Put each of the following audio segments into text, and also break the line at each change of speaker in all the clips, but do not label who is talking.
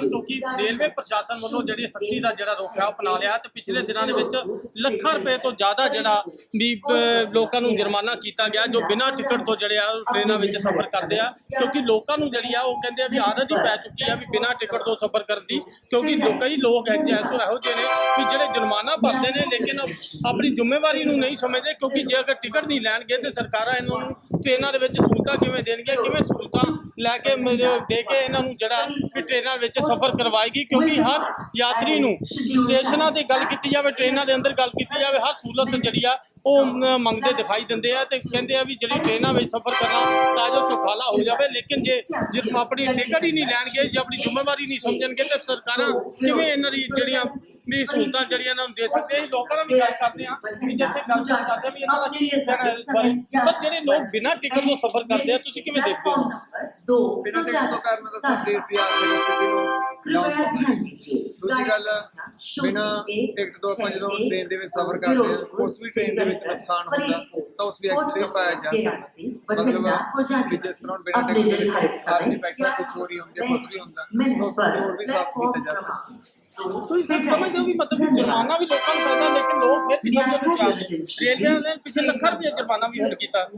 ਕਿਉਂਕਿ ਰੇਲਵੇ ਪ੍ਰਸ਼ਾਸਨ ਵੱਲੋਂ ਜਿਹੜੀ ਸਖਤੀ ਦਾ ਜਿਹੜਾ ਰੁਖ ਹੈ ਉਹ ਅਪਣਾ ਲਿਆ ਤੇ ਪਿਛਲੇ ਦਿਨਾਂ ਦੇ ਵਿੱਚ ਲੱਖਾਂ ਰੁਪਏ ਤੋਂ ਜ਼ਿਆਦਾ ਜਿਹੜਾ ਵੀ ਲੋਕਾਂ ਨੂੰ ਜੁਰਮਾਨਾ ਕੀਤਾ ਗਿਆ ਜੋ ਬਿਨਾਂ ਟਿਕਟ ਤੋਂ ਜਿਹੜੇ ਆ ਉਹ ਟ੍ਰੇਨਾਂ ਵਿੱਚ ਸਫ਼ਰ ਕਰਦੇ ਆ। ਕਿਉਂਕਿ ਲੋਕਾਂ ਨੂੰ ਜਿਹੜੀ ਆ ਉਹ ਕਹਿੰਦੇ ਆ ਵੀ ਆਦਤ ਹੀ ਪੈ ਚੁੱਕੀ ਆ ਵੀ ਬਿਨਾਂ ਟਿਕਟ ਤੋਂ ਸਫ਼ਰ ਕਰਨ ਦੀ। ਕਿਉਂਕਿ ਲੋ- ਕਈ ਲੋਕ ਐ ਐਸੋ ਇਹੋ ਜਿਹੇ ਨੇ ਵੀ ਜਿਹੜੇ ਜੁਰਮਾਨਾ ਭਰਦੇ ਨੇ ਲੇਕਿਨ ਆਪਣੀ ਜ਼ਿੰਮੇਵਾਰੀ ਨੂੰ ਨਹੀਂ ਸਮਝਦੇ ਕਿਉਂਕਿ ਜੇ ਅਗਰ ਟਿਕਟ ਨਹੀਂ ਲੈਣਗੇ ਤੇ ਸਰਕਾਰਾਂ ਇਹਨਾਂ ਨੂੰ ਟ੍ਰੇਨਾਂ ਦੇ ਵਿੱਚ ਸਹੂਲਤਾਂ ਕਿਵੇਂ ਦੇਣਗੀਆਂ, ਕਿਵੇਂ ਸਹੂਲਤਾਂ ਲੈ ਕੇ ਦੇ ਕੇ ਇਹਨਾਂ ਨੂੰ ਜਿਹੜਾ ਕਿ ਟ੍ਰੇਨਾਂ ਵਿੱਚ ਸਫ਼ਰ ਕਰਵਾਏਗੀ, ਕਿਉਂਕਿ ਹਰ ਯਾਤਰੀ ਨੂੰ ਸਟੇਸ਼ਨਾਂ ਦੀ ਗੱਲ ਕੀਤੀ ਜਾਵੇ, ਟ੍ਰੇਨਾਂ ਦੇ ਅੰਦਰ ਗੱਲ ਕੀਤੀ ਜਾਵੇ, ਹਰ ਸਹੂਲਤ ਜਿਹੜੀ ਆ, ਉਹ ਮੰਗਦੇ ਦਿਖਾਈ ਦਿੰਦੇ ਆ ਤੇ ਕਹਿੰਦੇ ਆ ਵੀ ਜਿਹੜੀ ਟ੍ਰੇਨਾਂ ਵਿੱਚ ਸਫ਼ਰ ਕਰਨਾ ਤਾਂ ਜੋ ਸੁਖਾਲਾ ਹੋ ਜਾਵੇ, ਲੇਕਿਨ ਜੇ ਜੇ ਆਪਣੀ ਟਿਕਟ ਹੀ ਨਹੀਂ ਲੈਣਗੇ, ਜੇ ਆਪਣੀ ਜ਼ਿੰਮੇਵਾਰੀ ਨਹੀਂ ਸਮਝਣਗੇ, ਤੇ ਸਰਕਾਰਾਂ ਕਿਵੇਂ ਇਹਨਾਂ ਦੀ ਜਿਹੜੀਆਂ ਵੀ ਸਹੂਲਤਾਂ ਜਿਹੜੀਆਂ ਇਹਨਾਂ ਨੂੰ ਦੇ ਸਕਦੇ ਆ ਲੋਕਾਂ ਨਾਲ ਵੀ ਗੱਲ ਕਰਦੇ ਆ ਵੀ ਜਿੱਥੇ ਗੱਲ ਕਰਦੇ ਆ ਵੀ ਇਹਨਾਂ ਦਾ ਕੀ ਕਹਿਣਾ ਹੈ ਇਸ ਬਾਰੇ ਸਰ, ਜਿਹੜੇ ਲੋਕ ਬਿਨਾਂ ਟਿਕਟ ਤੋਂ ਸਫ਼ਰ ਕਰਦੇ ਆ, ਤੁਸੀਂ ਕਿਵੇਂ ਦੇਖਦੇ ਹੋ?
ਦੋ
ਬਿਨਾਂ ਟਿਕਟ ਤੋਂ ਕਾਰਨ ਤਾਂ ਸਭ ਦੇਸ਼ ਦੀ ਆਰਥਿਕ ਸਥਿਤੀ ਨੂੰ ਡਾਊਨ ਪਾਉਂਦਾ ਹੈ ਦੂਜੀ ਗੱਲ, ਬਿਨਾਂ ਟਿਕਟ ਤੋਂ ਆਪਾਂ ਜਦੋਂ ਟ੍ਰੇਨ ਦੇ ਵਿੱਚ ਸਫ਼ਰ ਕਰਦੇ ਹਾਂ, ਉਸ ਵੀ ਟ੍ਰੇਨ ਦੇ ਵਿੱਚ ਨੁਕਸਾਨ ਹੁੰਦਾ, ਤਾਂ ਉਸ ਵਿਅਕਤੀ ਤੇ ਪਾਇਆ ਜਾ ਸਕਦਾ। ਮਤਲਬ ਕਿ ਜਿਸ ਤਰ੍ਹਾਂ ਬਿਨਾਂ ਟਿਕਟ ਦੇ ਵਿੱਚ ਆਰਥਿਕ ਪੈਕੇਜ ਕੁਝ ਚੋਰੀ ਹੁੰਦੀ ਹੈ ਕੁਝ ਵੀ ਹੁੰਦਾ, ਤਾਂ ਉਸ ਨੂੰ ਹੋਰ ਵੀ ਸਾਫ਼ ਕੀਤਾ ਜਾ ਸਕਦਾ।
ਤੁਸੀਂ ਸਰ ਸਮਝਦੇ ਹੋ ਵੀ ਮਤਲਬ ਜੁਰਮਾਨਾ ਵੀ ਲੋਕਾਂ ਨੂੰ ਪੈਂਦਾ ਲੇਕਿਨ ਲੋਕ ਫਿਰ ਵੀ ਸਮਝਣ ਨੂੰ ਤਿਆਰ ਨਹੀਂ ਰੇਲਵੇ ਨੇ ਪਿਛਲੇ ਲੱਖਾਂ ਰੁਪਏ ਜੁਰਮਾਨਾ ਵੀ ਹੁਣ ਕੀਤਾ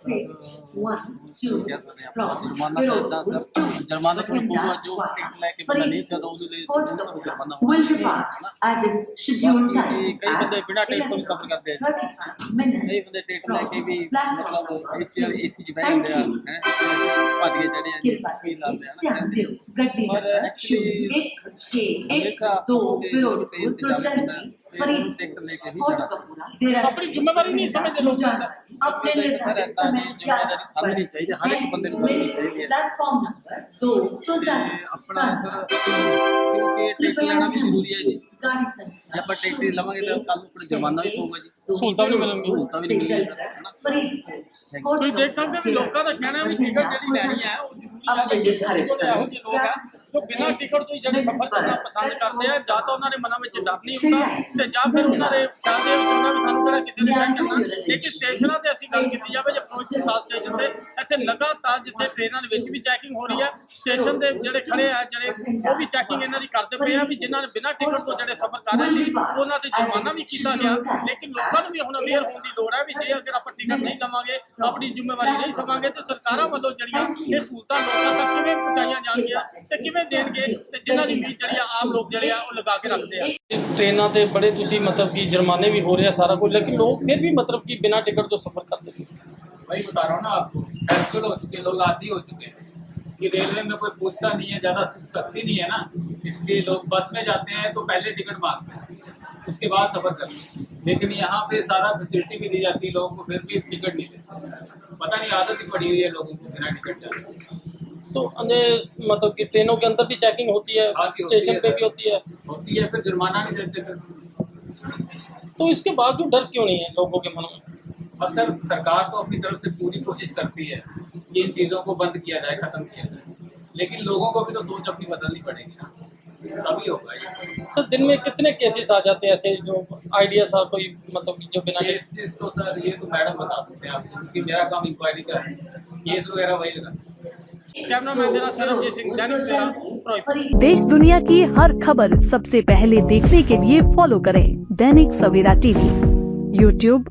ਕਹਿ ਸਕਦੇ ਹਾਂ ਆਪਾਂ ਜੁਰਮਾਨਾ ਤਾਂ ਇਦਾਂ ਸਰ ਜੁਰਮਾਨਾ ਤਾਂ ਪਊਗਾ ਜੋ ਟਿਕਟ ਲੈ ਕੇ ਬੰਦਾ ਨਹੀਂ ਚਾਹਦਾ ਉਹਦੇ ਲਈ ਉਹਨਾਂ ਨੂੰ ਜੁਰਮਾਨਾ ਹੋਊਗਾ
at its scheduled
ਬਾਕੀ
time.
ਕਈ ਬੰਦੇ ਬਿਨਾਂ ਟਿਕਟ ਤੋਂ ਵੀ ਸਫ਼ਰ ਕਰਦੇ ਆ
35 minutes.
ਕਈ ਬੰਦੇ ਟਿਕਟ ਲੈ ਕੇ ਵੀ ਮਤਲਬ ਏਸੀ ਵਾਲੀ ਏਸੀ ਚ ਬਹਿ ਜਾਂਦੇ ਆ ਹੈ ਭੱਜ ਕੇ ਜਿਹੜੇ ਆ ਜੀ ਤਸਵੀਰ ਲਾਉਂਦੇ ਆ ਨਾ
ਧਿਆਨ
ਜਾਣਾ
ਆਪਣੀ
ਏਦਾਂ ਦੀ ਜ਼ਿੰਮੇਵਾਰੀ ਸਮਝਣੀ ਚਾਹੀਦੀ ਹੈ, ਹਰ ਇੱਕ ਬੰਦੇ ਨੂੰ ਸਮਝਣੀ ਚਾਹੀਦੀ ਹੈ।
ਪਲੇਟਫਾਰਮ ਨੰਬਰ 2 ਤੋਂ ਚੱਲ
ਆਪਣਾ ਸਰ ਕਿਉਂਕਿ ਟਿਕਟ ਲੈਣਾ ਵੀ ਜ਼ਰੂਰੀ ਹੈ ਜੀ। ਜੇ ਆਪਾਂ ਟਿਕਟ ਲਵਾਂਗੇ ਤਾਂ ਕੱਲ ਨੂੰ ਫਿਰ ਜੁਰਮਾਨਾ ਵੀ ਪਊਗਾ ਜੀ।
ਸਹੂਲਤਾਂ ਵੀ ਨਹੀਂ ਮਿਲਣਗੀਆਂ।
ਸਹੂਲਤਾਂ ਵੀ ਨਹੀਂ ਮਿਲਣਗੀਆਂ ਹੈ ਨਾ?
ਫਰੀਦ
ਤੁਸੀਂ ਦੇਖ ਸਕਦੇ ਹੋ ਵੀ ਲੋਕਾਂ ਦਾ ਕਹਿਣਾ ਵੀ ਟਿਕਟ ਜਿਹੜੀ ਲੈਣੀ ਹੈ ਉਹ ਜ਼ਰੂਰੀ ਹੈ। ਲੇਕਿਨ ਕਿਸੇ ਕੋਲ ਇਹੋ ਜਿਹੇ ਲੋਕ ਆ ਜੋ ਬਿਨਾਂ ਟਿਕਟ ਤੋਂ ਹੀ ਜਿਹੜੇ ਸਫ਼ਰ ਕਰਨਾ ਪਸੰਦ ਕਰਦੇ ਆ ਜਾਂ ਤਾਂ ਉਹਨਾਂ ਦੇ ਮਨਾਂ ਵਿੱਚ ਡਰ ਨਹੀਂ ਹੁੰਦਾ ਤੇ ਜਾਂ ਫਿਰ ਉਹਨਾਂ ਦੇ ਖਿਆਲ ਦੇ ਵਿੱਚ ਹੁੰਦਾ ਵੀ ਸਾਨੂੰ ਕਿਹੜਾ ਕਿਸੇ ਨੇ ਚੈੱਕ ਕਰਨਾ। ਲੇਕਿਨ ਸਟੇਸ਼ਨਾਂ ਤੇ ਅਸੀਂ ਗੱਲ ਕੀਤੀ ਜਾਵੇ ਜੇ ਫਿਰੋਜ਼ਪੁਰ ਖਾਸ ਸਟੇਸ਼ਨ ਤੇ ਲਗਾਤਾਰ ਜਿੱਥੇ ਟ੍ਰੇਨਾਂ ਦੇ ਵਿੱਚ ਵੀ ਚੈਕਿੰਗ ਹੋ ਰਹੀ ਹੈ ਸਟੇਸ਼ਨ ਦੇ ਜਿਹੜੇ ਖੜੇ ਆ, ਜਿਹੜੇ ਉਹ ਵੀ ਚੈਕਿੰਗ ਇਹਨਾਂ ਦੀ ਕਰਦੇ ਪਏ ਆ ਵੀ ਜਿਨ੍ਹਾਂ ਨੇ ਬਿਨਾਂ ਟਿਕਟ ਤੋਂ ਜਿਹੜੇ ਸਫ਼ਰ ਕਰ ਰਹੇ ਸੀ, ਉਹਨਾਂ ਤੇ ਜੁਰਮਾਨਾ ਵੀ ਕੀਤਾ ਗਿਆ। ਲੇਕਿਨ ਲੋਕਾਂ ਨੂੰ ਵੀ ਹੁਣ ਅਵੇਅਰ ਹੋਣ ਦੀ ਲੋੜ ਹੈ ਵੀ ਜੇ ਅਗਰ ਆਪਾਂ ਟਿਕਟ ਨਹੀਂ ਲਵਾਂਗੇ, ਆਪਣੀ ਜ਼ਿੰਮੇਵਾਰੀ ਨਹੀਂ ਸਮਾਂਗੇ ਤੇ ਸਰਕਾਰਾਂ ਵੱਲੋਂ ਜਿਹੜੀਆਂ ਇਹ ਸਹੂਲਤਾਂ ਲੋਕਾਂ ਤੱਕ ਕਿਵੇਂ ਪਹੁੰਚਾਈਆਂ ਜਾਣਗੀਆਂ ਤੇ ਕਿਵੇਂ ਦੇਣਗੇ ਤੇ ਜਿਨ੍ਹਾਂ ਦੀ ਵੀ ਜਿਹੜੀ ਆ ਆਮ ਲੋਕ ਜਿਹੜੇ ਆ, ਉਹ ਲਗਾ ਕੇ ਰੱਖਦੇ ਆ। ਟ੍ਰੇਨਾਂ ਤੇ ਬੜੇ ਤੁਸੀਂ ਮਤਲਬ ਕਿ ਜੁਰਮਾਨੇ ਵੀ ਹੋ ਰਹੇ ਆ ਸਾਰਾ ਕੁਝ, ਲੇਕਿਨ ਲੋਕ ਫਿਰ ਵੀ ਮਤਲਬ ਕਿ ਬਿਨਾਂ ਟਿਕਟ ਤੋਂ ਸਫ਼ਰ ਕਰਦੇ ਨੇ।
वही बता रहा हूँ ना आपको। हैबिचुअल हो चुके हैं लोग आदि हो चुके हैं। कि रेलवे में कोई पूछता नहीं है ज़्यादा सख्ती नहीं है ना। इसलिए लोग बस में जाते हैं तो पहले टिकट मांगते हैं उसके बाद सफ़र करते हैं। लेकिन यहाँ पे सारा फैसिलिटी भी दी जाती है लोगों को फिर भी टिकट नहीं लेते। पता नहीं आदत ही पड़ी हुई है लोगों को बिना टिकट जाने
तो मतलब कि ट्रेनों के अंदर भी चेकिंग होती है
हाँ जी,
स्टेशन पे भी होती है।
होती है फिर जुर्माना नहीं देते
तो इसके बावजूद डर क्यों नहीं है लोगों के मनों में?
अब सर सरकार तो अपनी तरफ़ से पूरी कोशिश करती है कि इन चीज़ों को बंद किया जाए ख़त्म किया जाए। लेकिन लोगों को भी तो सोच अपनी बदलनी पड़ेगी ना। तभी होगा ये
सर दिन में कितने केसेस आ जाते हैं ऐसे जो आइडिया सा कोई मतलब जो बिना
केस चीज़ तो सर ये तो मैडम बता सकते हैं आपको क्योंकि मेरा काम इंक्वायरी का है। केस वगैरह वही लगा
देश दुनिया की हर खबर सबसे पहले देखने के लिए फॉलो करें Dainik Savera TV YouTube